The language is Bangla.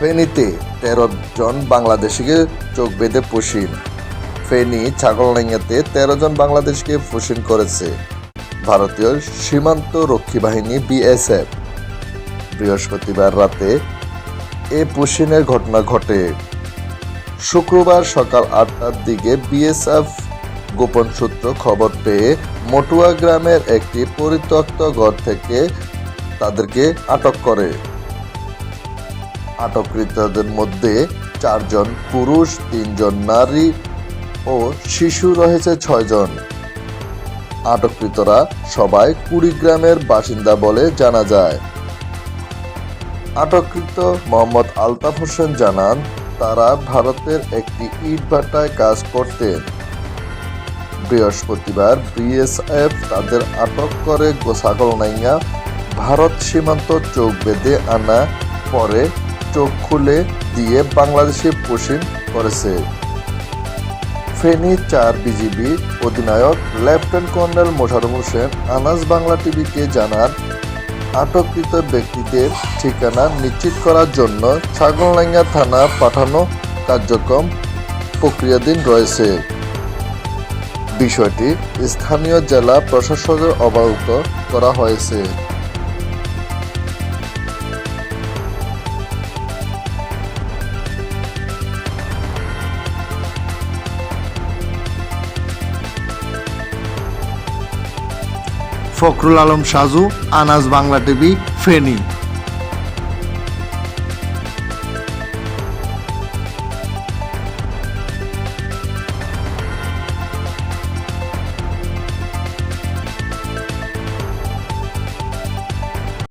ফেনীতে তেরো জন বাংলাদেশিকে চোখ বেঁধে পুষিন। ফেনী ছাগলনাইয়াতে তেরো জন বাংলাদেশকে পুষিন করেছে ভারতীয় সীমান্ত রক্ষী বাহিনী বিএসএফ। বৃহস্পতিবার রাতে এ পুষিনের ঘটনা ঘটে। শুক্রবার সকাল আটটার দিকে বিএসএফ গোপন সূত্র খবর পেয়ে মটুয়া গ্রামের একটি পরিত্যক্ত ঘর থেকে তাদেরকে আটক করে। আটককৃতদের মধ্যে চারজন পুরুষ, তিনজন নারী ও শিশু রয়েছে ছয়জন। আটককৃতরা সবাই কুড়িগ্রামের বাসিন্দা বলে জানা যায়। আটককৃত মোহাম্মদ আলতাফ হোসেন জানান, তারা ভারতের একটি ইটভাটায় কাজ করতেন। বৃহস্পতিবার বিএসএফ তাদের আটক করে গোসাগলনাইয়া ভারত সীমান্ত চোখ বেঁধে আনা পরে চোখ খুলে দিয়ে বাংলাদেশে পুশিন করেছে। ফেনী চার বিজিবি অধিনায়ক লেফটেন্যান্ট কর্নেল মোশারফ হোসেন আনাস বাংলা টিভিকে জানান, আটককৃত ব্যক্তিদের ঠিকানা নিশ্চিত করার জন্য ছাগলনাইয়া থানা পাঠানো কার্যক্রম প্রক্রিয়াধীন রয়েছে। বিষয়টি স্থানীয় জেলা প্রশাসনের অবগত করা হয়েছে। ফখরুল আলম সাজু আনাজ বাংলা টিভি ফেনী।